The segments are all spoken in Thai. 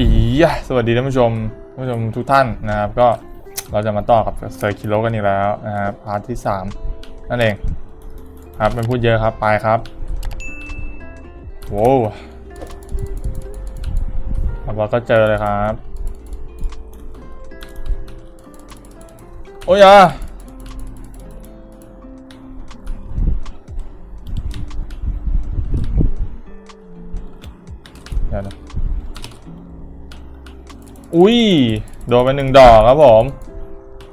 อียะสวัสดีท่านผู้ชมท่านผู้ชมทุกท่านนะครับ ก็เราจะมาต่อกับเซอร์คิโลกันอีกแล้วนะครับพาร์ทที่ 3 นั่นเอง ครับเป็นพูดเยอะครับ ไปครับโว้วครับเราก็เจอเลยครับ โอ้ยอะ อุ้ย โดนไปหนึ่งดอกครับผม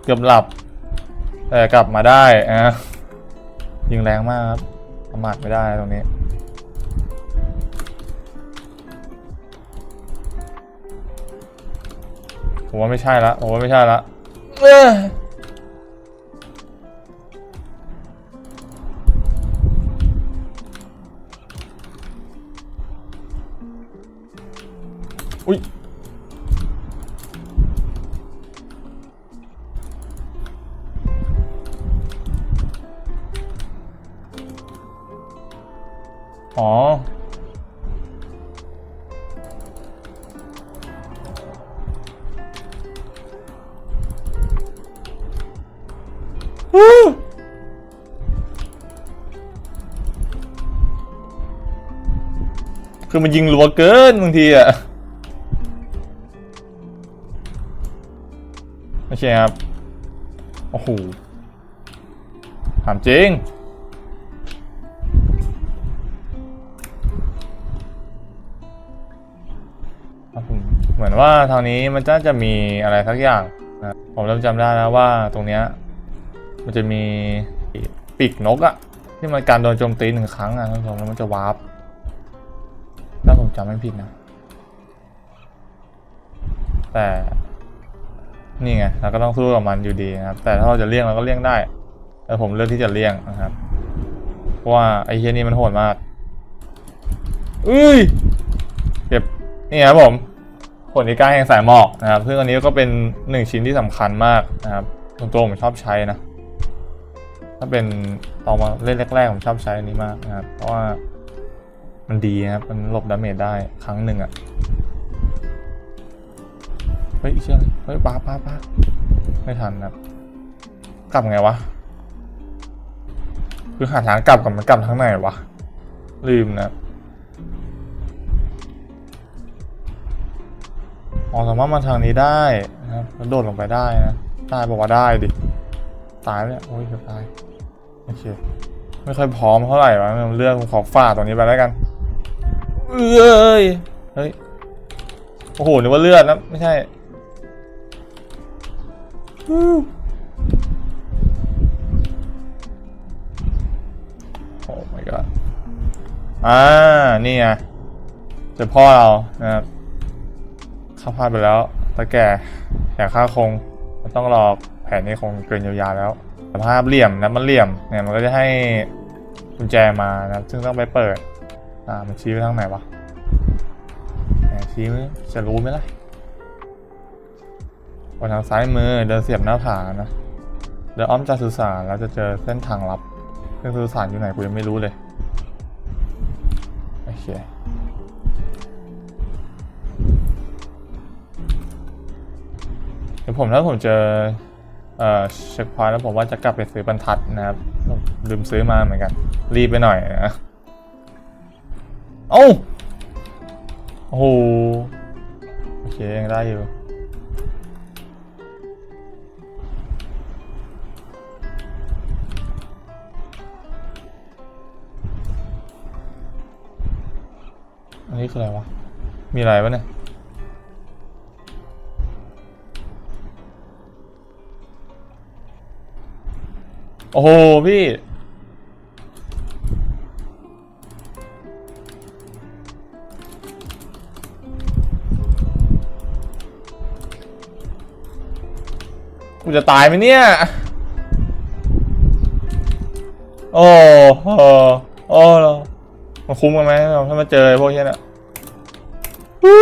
เกือบหลับ แต่กลับมาได้อะยิงแรงมากครับประมาทไม่ได้ตรงนี้ผมว่าไม่ใช่ละผมว่าไม่ใช่ละเอ้ย คือมันยิงรัวเกินบางทีอะไม่ใช่ครับ โอ้โหถามจริง เหมือนว่าทางนี้มันจะจะมีอะไรสักอย่างนะผมเริ่มจำได้แล้วว่าตรงเนี้ยมันจะมีปีกนกอะที่มันการโดนโจมตีหนึ่งครั้งอะท่านผู้ชมแล้วมันจะวาร์ป ถ้าผมจำไม่ผิดนะ แต่นี่ไงเราก็ต้องสู้กับมันอยู่ดีนะครับ แต่ถ้าเราจะเลี่ยงเราก็เลี่ยงได้ แต่ผมเลือกที่จะเลี่ยงนะครับเพราะว่าไอ้เฮียนี่มันโหดมากอุ้ยเก็บนี่ครับผมผลอีกาแห่งสายหมอกนะครับซึ่งอันนี้ก็เป็นหนึ่งชิ้นที่สำคัญมากนะครับส่วนตัวผมชอบใช้นะ ถ้าเป็นตอนมาเล่นแรกๆผมชอบใช้อันนี้มากนะครับ เพราะว่า มันดีครับ มันหลบดาเมจได้ครั้งหนึ่งอะ่ะ เฮ้ยเชื่อเฮ้ยป้าป้าป้าไม่ทันนะครับ กลับไงวะ คือหาทางกลับกับมันกลับทางไหนวะ ลืมนะครับอ๋อสามารถมาทางนี้ได้นะครับแล้วโดดลงไปได้นะได้บอกว่าได้ดิ ตายเนี่ยโอ้ยเกือบตาย โอเค ไม่ค่อยพร้อมเท่าไหร่วะเรื่องขอฝ่าตรงนี้ไปแล้วกัน เอ้ย เฮ้ย โอ้โหนึกว่าเลือดนะ ไม่ใช่โอ้ my god อ่า นี่ไงเจอพ่อเรานะครับข้าพลาดไปแล้วตาแก่แข่ค่าคงมันต้องรอแผนนี้คงเกินยียวยาแล้วสภาพเหลี่ยมนะมันเหลี่ยมเนี่ยมันก็จะให้กุญแจมานะซึ่งต้องไปเปิด อ่ามันชี้ไปทางไหนวะไหนชี้จะรู้ไหมล่ะบนทางซ้ายมือเดินเสียบหน้าผานะเดินอ้อมจากสุสานแล้วจะเจอเส้นทางลับซึ่งสุสานอยู่ไหนกูยังไม่รู้เลยโอเคเดี๋ยวผมถ้าผมเจอเอ่อเช็คพอยต์แล้วผมว่าจะกลับไปซื้อบรรทัดนะครับลืมซื้อมาเหมือนกัน รีบไปหน่อยนะ เอ้าโอ้โหโอเคยังได้อยู่อันนี้คืออะไรวะ มีอะไรวะเนี่ย โอ้โห พี่ กูจะตายไหมเนี่ย โอ้โหโอ้โหมันคุ้มกันไหมถ้ามาเจอไอ้พวกเนี้ยนะฮู้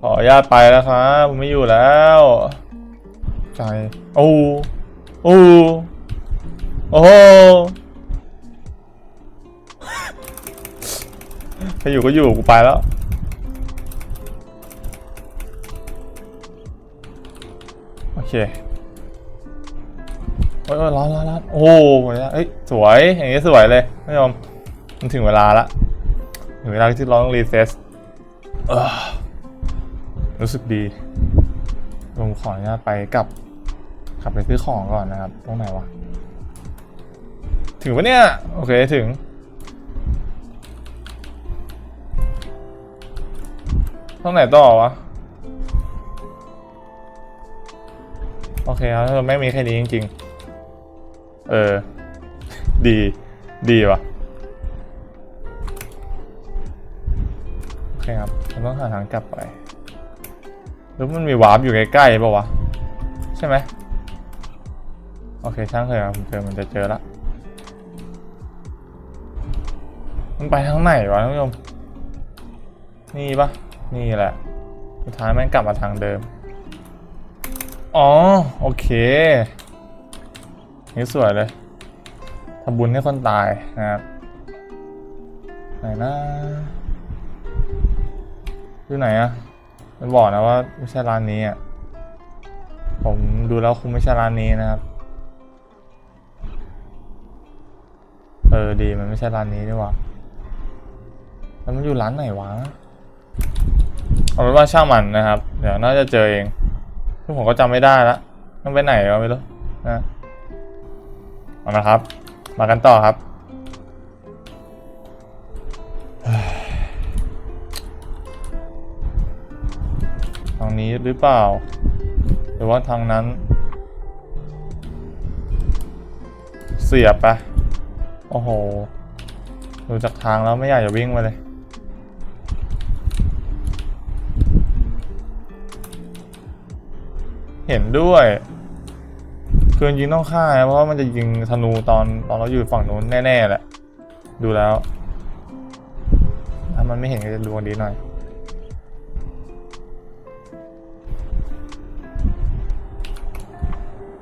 ขออนุญาตไปแล้วครับผมไม่อยู่แล้ว ใจ โอ้โอ้โอ้โหใครอยู่ก็อยู่ กูไปแล้ว เคโอ้ยโอ้ยร้อนร้อนร้อนโอ้โหเอ้ยสวย อย่างนี้สวยเลยท่านผู้ชมมันถึงเวลาละถึงเวลาที่เราต้องรีเซ็ตรู้สึกดีผมขออนุญาตไปกลับขับไปซื้อของก่อนนะครับ ตรงไหนวะ ถึงปะเนี่ย โอเคถึง ตรงไหนต่อวะ โอเคครับถ้าไม่มีแค่นี้จริง ๆ เออ ดี ดีว่ะ โอเคครับเราต้องหาทางกลับไป หรือมันมีวาร์ปอยู่ใกล้ๆป่าวะ ใช่ไหม โอเค ช่างเถอะครับผมเจอมันจะเจอละ มันไปทางไหนวะท่านผู้ชม นี่ปะนี่แหละ สุดท้ายแม่งกลับมาทางเดิม อ๋อ โอเค นี่สวยเลยทำบุญให้คนตายนะครับไหนนะอยู่ไหนอะมันบอกนะว่าไม่ใช่ร้านนี้อะผมดูแล้วคงไม่ใช่ร้านนี้นะครับ เออดีมันไม่ใช่ร้านนี้ดีกว่าแล้วมันอยู่ร้านไหนวะ เอาเป็นว่าช่างมันนะครับ เดี๋ยวน่าจะเจอเอง ซึ่งผมก็จำไม่ได้ละต้องไปไหนก็ไม่รู้นะเอาละครับ มากันต่อครับทางนี้หรือเปล่า หรือว่าทางนั้น เสียบปะโอ้โหดูจากทางแล้วไม่อยากจะวิ่งมาเลย เห็นด้วยคือจริงต้องฆ่านะเพราะว่ามันจะยิงธนูตอนตอนเราอยู่ฝั่งนู้นแน่ๆแหละ ดูแล้วถ้ามันไม่เห็นก็จะดวงดีหน่อย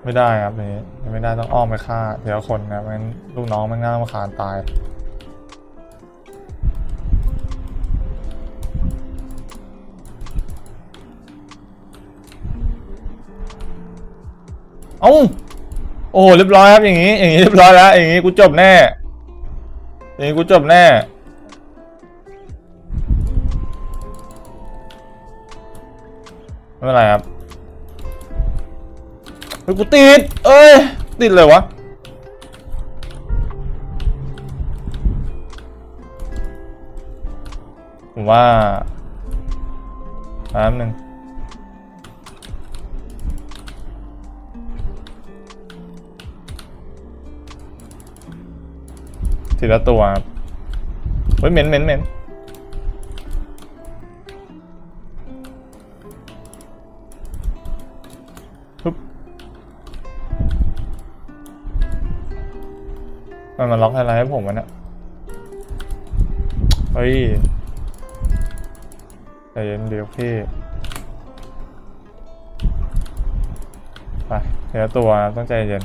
ไม่ได้ครับนี้ไม่ได้ต้องอ้อมไปฆ่าเดี๋ยวคนนะมันลูกน้องมันง่ามาคานตาย เอ้าโอ้โหเรียบร้อยครับอย่างนี้ อย่างนี้เรียบร้อยแล้ว อย่างนี้กูจบแน่ อย่างนี้กูจบแน่ ไม่เป็นไรครับเฮ้ยกูติด เอ้ย ติดเลยวะผมว่าแป๊บหนึ่ง ทีละตัวครับเฮ้ยเหม็นเหม็นเหม็นปึ๊บมันมาล็อกอะไรให้ผมวะเนี่ยเฮ้ยใจเย็นเดี๋ยวพี่ไปทีละตัวต้องใจเย็น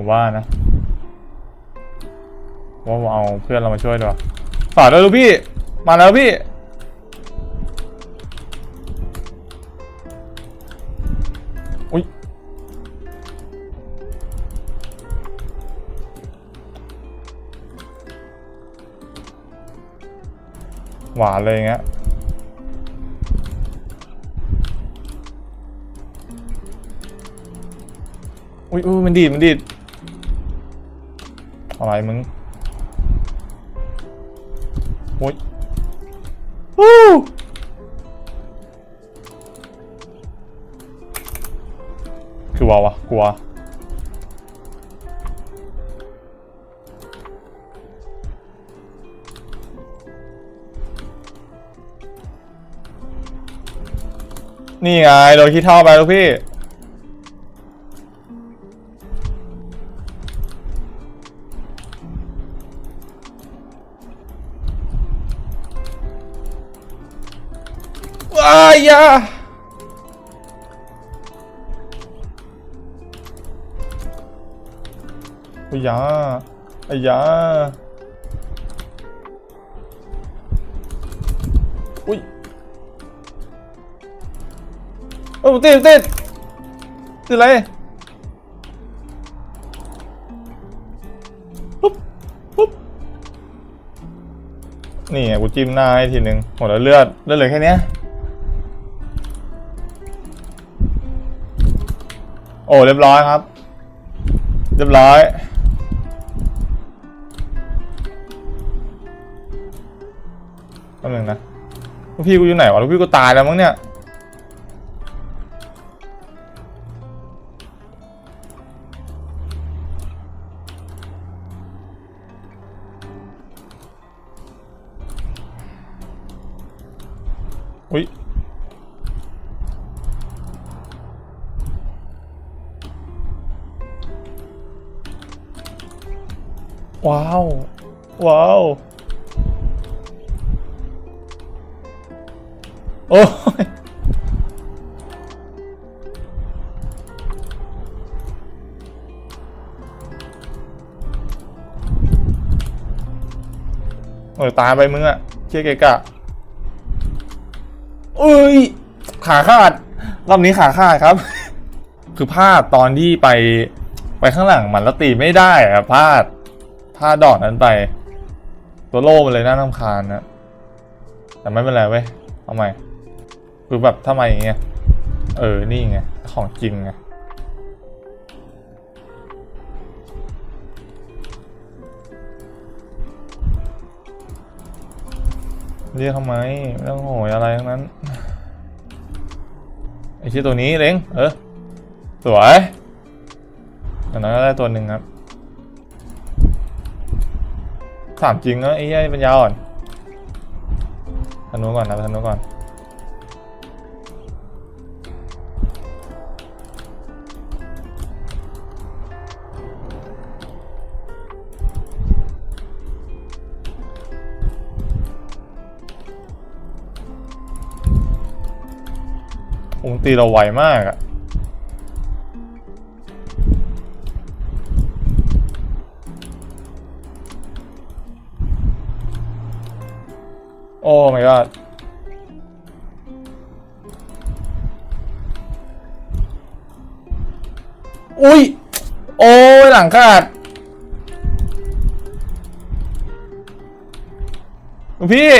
ผมว่านะ ว่าเอาเพื่อนเรามาช่วยดีกว่าฝากด้วยลูกพี่ มาแล้วพี่ อุ้ยหวานเลยเงี้ยอุ้ยอุ้ยมันดีดมันดีด อะไรมึงโอ้ยวู้คือวาวะกลัวนี่ไงโดนขี้เท่าไปแล้วพี่ อ้ายาอ้ยาอ้ยาอุ้ยเออติดติดติดอะไรปุ๊บปุ๊บนี่กูจิ้มหน้าให้ทีหนึ่งหมดแล้วเลือดเลือดเหลือแค่นี้ โอ้เรียบร้อยครับ เรียบร้อย แป๊บนึงนะลูกพี่กูอยู่ไหนวะลูกพี่กูตายแล้วมั้งเนี่ยอุ้ย ว้าว ว้าว โอ้ยโอ้ยตายไปมึงอะเชี่ยเกกะเอ้ย ขาขาด รอบนี้ขาขาดครับ คือพลาดตอนที่ไปไปข้างหลังมันแล้วตีไม่ได้อะพลาด พลาดอกนั้นไป ตัวโล่มันเลยน่าทำคาญนะ แต่ไม่เป็นไรเว้ยเอาใหม่คือแบบทำไมอย่างเงี้ย เออ นี่ไง ของจริงไงเรียกทำไมไม่ต้องโหยอะไรทั้งนั้น ไอชื่อตัวนี้เล้งเออ สวยอย่างนั้นก็ได้ตัวหนึ่งครับ ถามจริงนะไอ้เหี้ยปัญญาอ่อนธนูก่อนนะธนูก่อนองตีเราไวมากอะ โอ้ my god อุ้ย โอ้ยหลังขาดพี่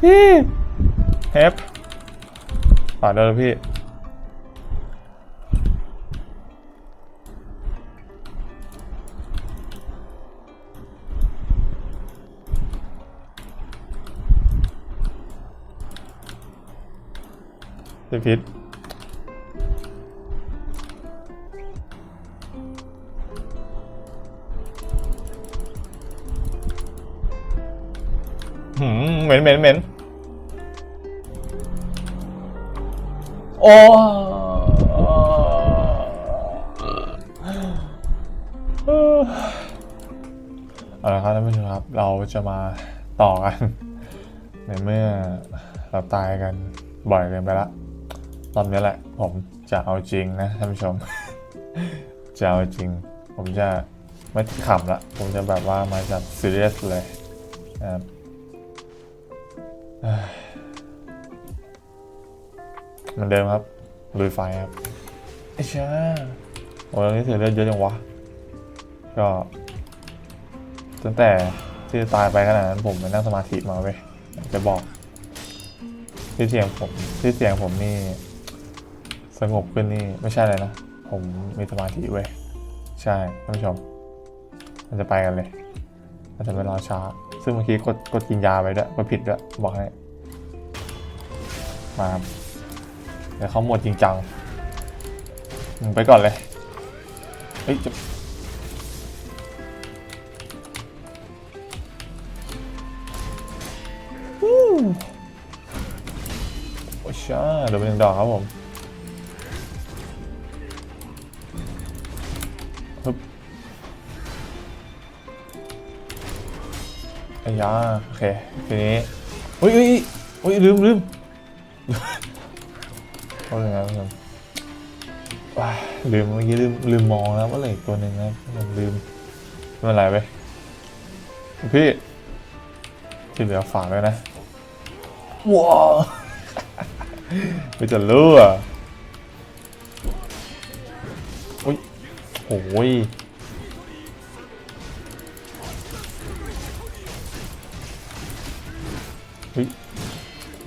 พี่เฮฟฝากด้วย นะพี่ติดพิษหืมเหม็นเหม็นเหม็นโอ้เอาละครับท่านผู้ชมครับ เราจะมาต่อกัน ในเมื่อเราตายกันบ่อยเกินไปละ รอบนี้แหละ ผมจะเอาจริงนะท่านผู้ชม จะเอาจริง ผมจะไม่ขำละ ผมจะแบบว่ามาจับซีเรียสเลยนะครับเอ้ยเหมือนเดิมครับลุยไฟครับไอ้ช่าโอ้ยตอนนี้เสียเลือดเยอะจังวะ ก็ตั้งแต่ที่ตายไปขนาดนั้นผมไปนั่งสมาธิมาเว้ยอยากจะบอกที่เสียงผมที่เสียงผมนี่ สงบขึ้นนี่ไม่ใช่เลยนะ ผมมีสมาธิเว้ย ใช่ท่านผู้ชมมันจะไปกันเลยมันจะไม่รอช้า ซึ่งเมื่อกี้กดกดกินยาไปด้วยกดผิดด้วยบอกให้มาเดี๋ยวเขาหมดจริงจังมึงไปก่อนเลยเฮ้ยจะโอ้ยช่าเดี๋ยวเป็นหนึ่งดอกครับผม ไอ้ยาโอเคทีนี้เฮ้ยเฮ้ยเฮ้ยลืมลืมเอาเลยนะท่านผู้ชมว้าลืมเมื่อกี้ลืมลืมมองแล้วว่าออีกตัวหนึ่งนะผมลืมไม่เป็นไรไปพี่ที่เหลือฝากด้วยนะว้าวไม่จะรู้อะอุ้ยโอ้ย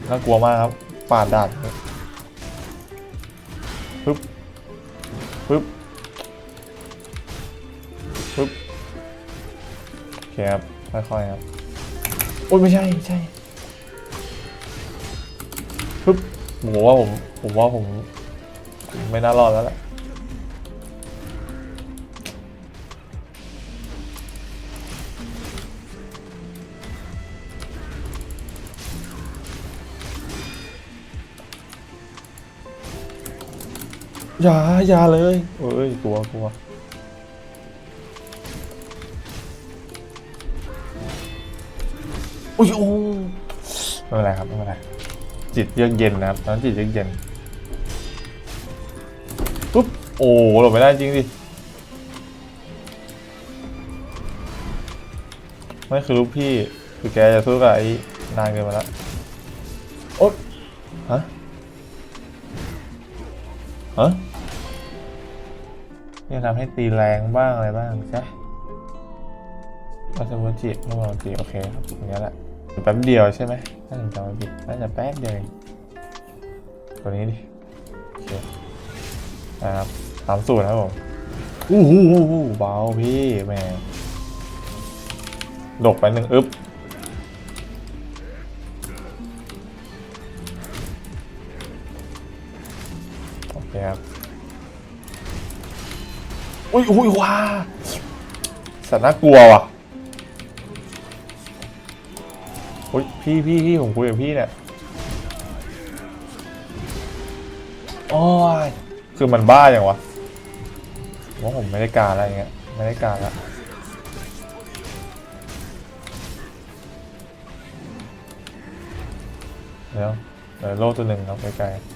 น่ากลัวมากครับปาดดาดปึ๊บปึ๊บปึ๊บโอเคครับค่อยๆครับโอ้ยไม่ใช่ใช่ปึ๊บผมว่าผมผมว่าผม ไม่น่ารอดแล้วแหละ อย่าอย่าเลยเอ้ยกลัวกลัวอุ้ยโอ้ไม่เป็นไรครับไม่เป็นไรจิตเยือกเย็นนะครับตอนนนจิตเยือกเย็นปุ๊บโอ้หลบไม่ได้จริงดิไม่คือลูกพี่คือแกจะสู้กับไอ้นางเกินมาแล้วโอ๊ยฮะฮะ นี่ทำให้ตีแรงบ้างอะไรบ้างใช่มาสมุจิมาสมุจิโอเคครับอย่างนี้แหละแป๊บเดียวใช่ไหมถ้าผมจำไม่ผิดน่าจะแป๊บเดียวตัวนี้ดิโอเคนะครับสามสูตรนะครับผมอู้หูหูหูเบาพี่แม่ดกไปหนึ่งอึ๊บโอเคครับ อุ้ยอุ้ยว้าสัตว์น่ากลัวว่ะอุ้ยพี่พี่พี่ผมคุยกับพี่เนี่ยโอ้ยคือมันบ้าอย่างวะว่าผมไม่ได้การอะไรเงี้ยไม่ได้การละเดี๋ยวเดี๋ยวโล่ตัวหนึ่งครับไกลๆ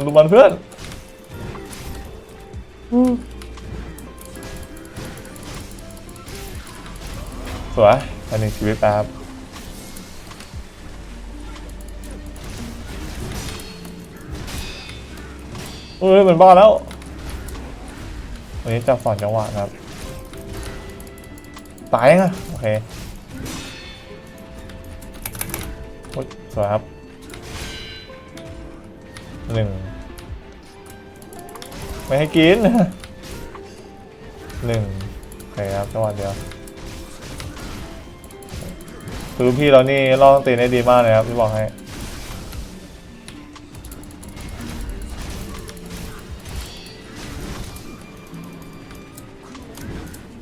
นดูมันเพื่อนสวยอันหนึ่งชีวิตแป๊บเอ้ยมันบ้าแล้ววันนี้จับสอนจังหวะนะครับ ตายยังอะโอเคโอ๊ยสวยครับหนึ่ง ไม่ให้กินหนึ่งโอเคครับจังหวะเดียวคือพี่เรานี่ล่องตีได้ดีมากเลยครับพี่บอกให้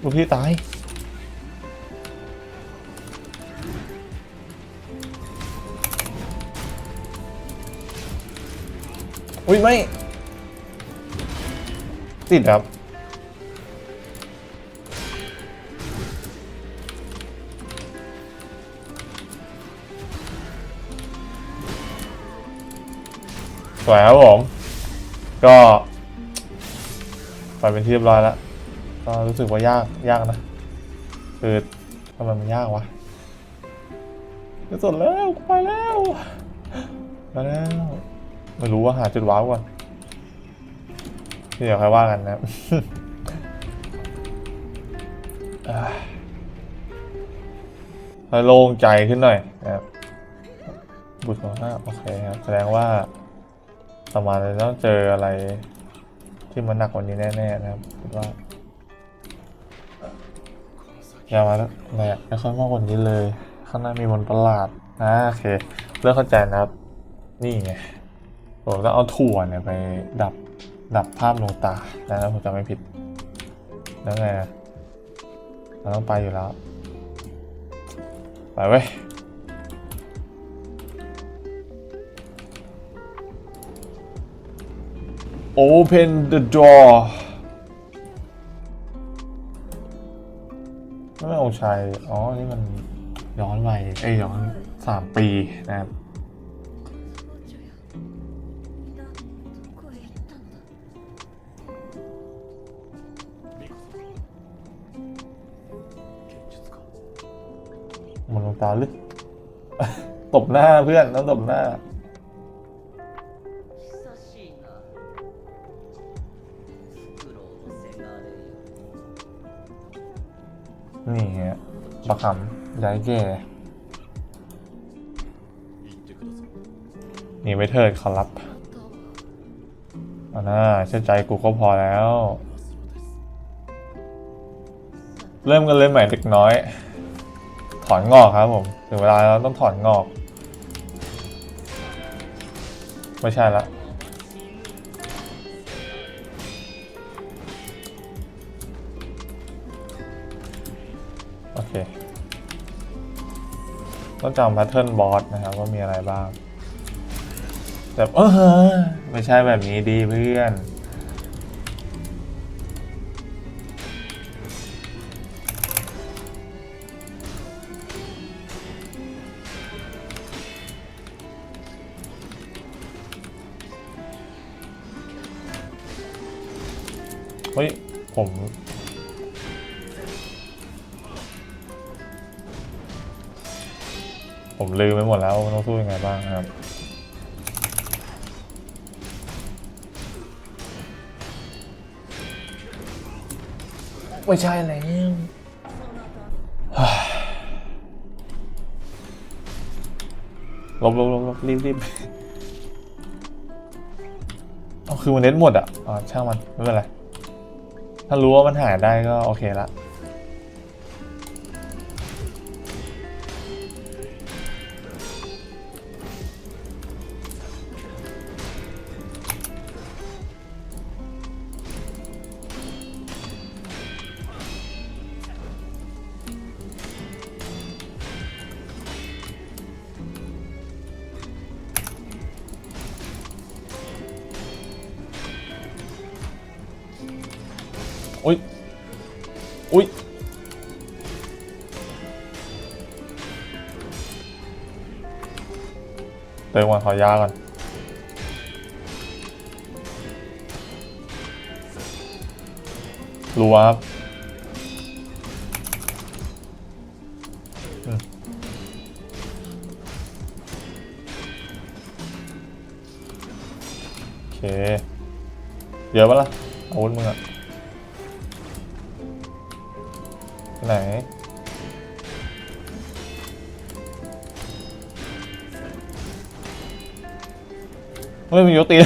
ลูกพี่ตายอุ้ยไม่ ติดครับ สวยครับผม ก็ไปเป็นที่เรียบร้อยแล้ว ก็รู้สึกว่ายากยากนะ คือทำไมมันยากวะจะสดแล้วไปแล้ว ไปแล้ว ไม่รู้ว่าหาจุดว้าวก่อน เดี๋ยวค่อยว่ากันนะครับอ่าให้โล่งใจขึ้นหน่อยนะครับบุตรของห้าโอเคครับ แสดงว่าประมาณจะต้องเจออะไร ที่มันหนักกว่านี้แน่ๆนะครับคิดว่าอย่ามาแล้วอะไรอะไม่ค่อยมากกว่านี้เลย ข้างหน้ามีมนต์ประหลาดอ่าโอเค เริ่มเข้าใจนะครับ นี่ไงผมต้องเอาถั่วเนี่ยไปดับ ดับภาพลงตาแล้วผมจำไม่ผิด แล้วไงเราต้องไปอยู่แล้ว ไปเว้ยโอเพนเดอะดอร์ไม่องชาย อ๋อ นี่มันย้อนไปเอ้ยย้อนสามปีนะครับ ตาลึก ตบหน้าเพื่อนต้องตบหน้า นี่ฮะประคำย้ายแก่หนีไปเถิดขอรับอาน้าเชื่อใจกูก็พอแล้ว เริ่มกันเลยใหม่เด็กน้อย ถอนงอกครับผมถึงเวลาแล้วต้องถอนงอก ไม่ใช่ละโอเคต้องจำแพทเทิร์นบอสนะครับว่ามีอะไรบ้างแต่เออไม่ใช่แบบนี้ดีเพื่อน ฮ้ย ผม ผมลืมไปหมดแล้วต้องสู้ยังไงบ้างครับไม่ใช่แล้วลบลบลบลบรีบรีบเอาคือมันเน็ตหมดอะอ๋อช่างมัน ไม่เป็นไร ถ้ารู้ว่ามันหายได้ก็โอเคละ อุ้ย อุ้ย เติมก่อนขอยาก่อนรัวครับโอเค เดี๋ยอะปะล่ะอาวุธมึงอะ ไปไหน เฮ้ยมันยกตี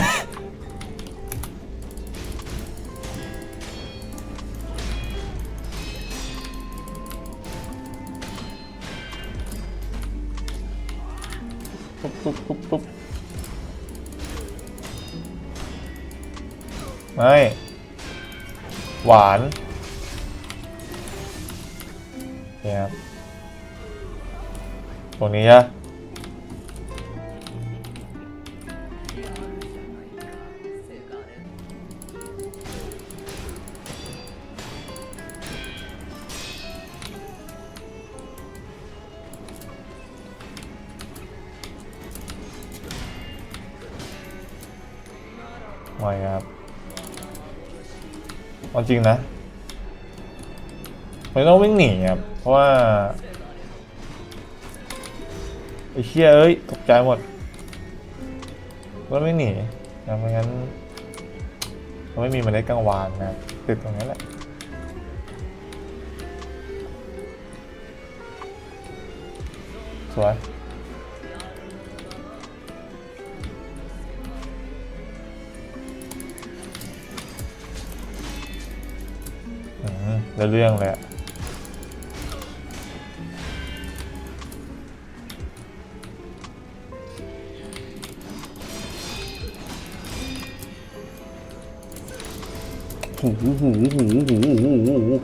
ปุ๊บปุ๊บปุ๊บปุ๊บไม่ หวาน รงนี้อะไม่ครับเอาจริงนะไม่ต้องวิ่งหนีครับเพราะว่า ไอ้เชี่ยเอ้ยตกใจหมดก็ไม่หนีนะไม่งั้นเราไม่มีเมล็ดกังวานนะติดตรงนี้แหละสวยได้เรื่องเลยอะ หูหูหูหูหูหู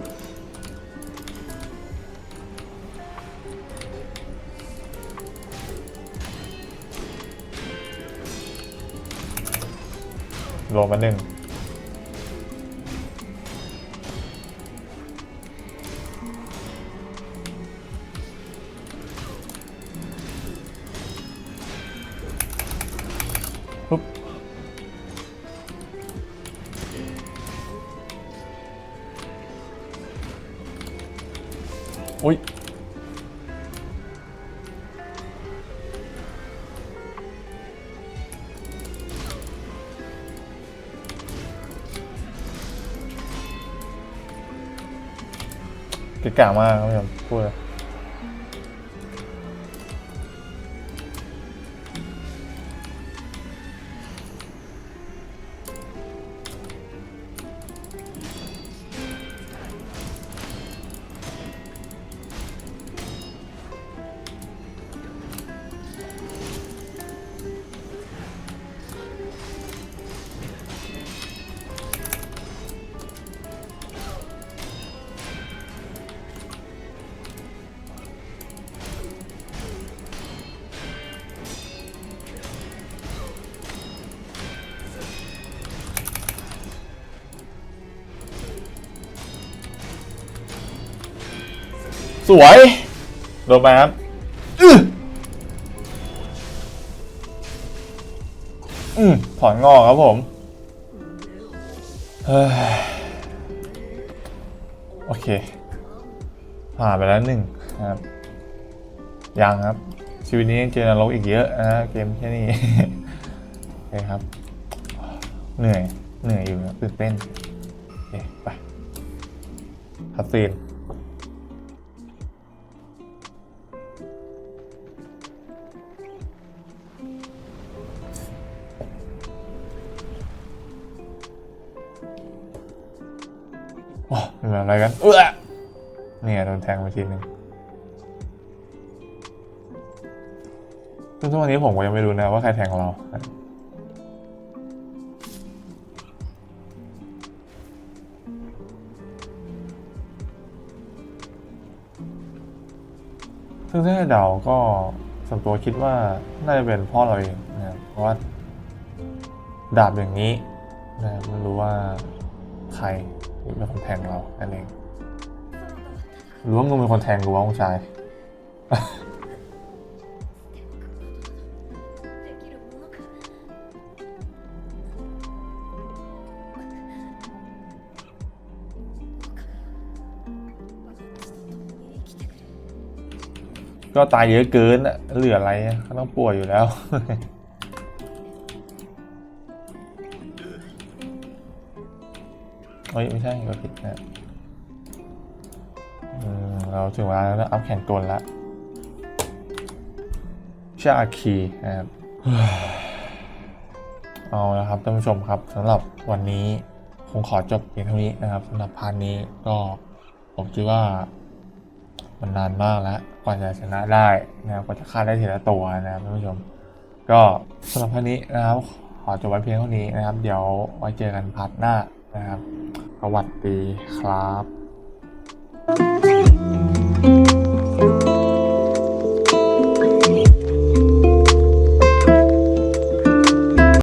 โมาหนึ่งปุ๊บ อุ้ยเกิดกามากครับผู้ชมพูดเลย สวย โดนไปครับอืออืมถอนงอกครับผมเฮ้ยโอเค ผ่านไปแล้วหนึ่งครับยังครับ ชีวิตนี้เจอนรกอีกเยอะนะฮะเกมแค่นี้โอเคครับ เหนื่อย เหนื่อยอยู่นะตื่นเต้นโอเคไปคัดซีน โอ้เป็นแบบอะไรกันเออเนี่ยโดนแทงไปทีหนึ่งซึ่งทุกวันนี้ผมก็ยังไม่รู้นะว่าใครแทงเราซึ่งถ้าให้เดาก็ส่วนตัวคิดว่าน่าจะเป็นพ่อเราเองนะครับเพราะว่าดาบอย่างนี้นะครับไม่รู้ว่าใคร เป็นคนแทงเราแค่นเองล้ว่ามึงเป็นคนแทงกูว่าผู้ชายก็ตายเยอะเกินเหลืออะไรเขาต้องป่วยอยู่แล้ว ฮ้ยไม่ใช่ก็ผิดนะเราถึงเวลาแล้วนะอัพแขนกลแล้วชาคีนะครับเอาละครับท่านผู้ชมครับสำหรับวันนี้คงขอจบเพียงเท่านี้นะครับสำหรับพาร์ทนี้ก็ผมคิดว่ามันนานมากแล้วกว่าจะชนะได้นะครับกว่าจะฆ่าได้ทีละตัวนะครับท่านผู้ชม ก็สำหรับพาร์ทนี้นะครับขอจบไว้เพียงเท่านี้นะครับ เดี๋ยวไว้เจอกันพาร์ทหน้านะครับ สวัสดีครับ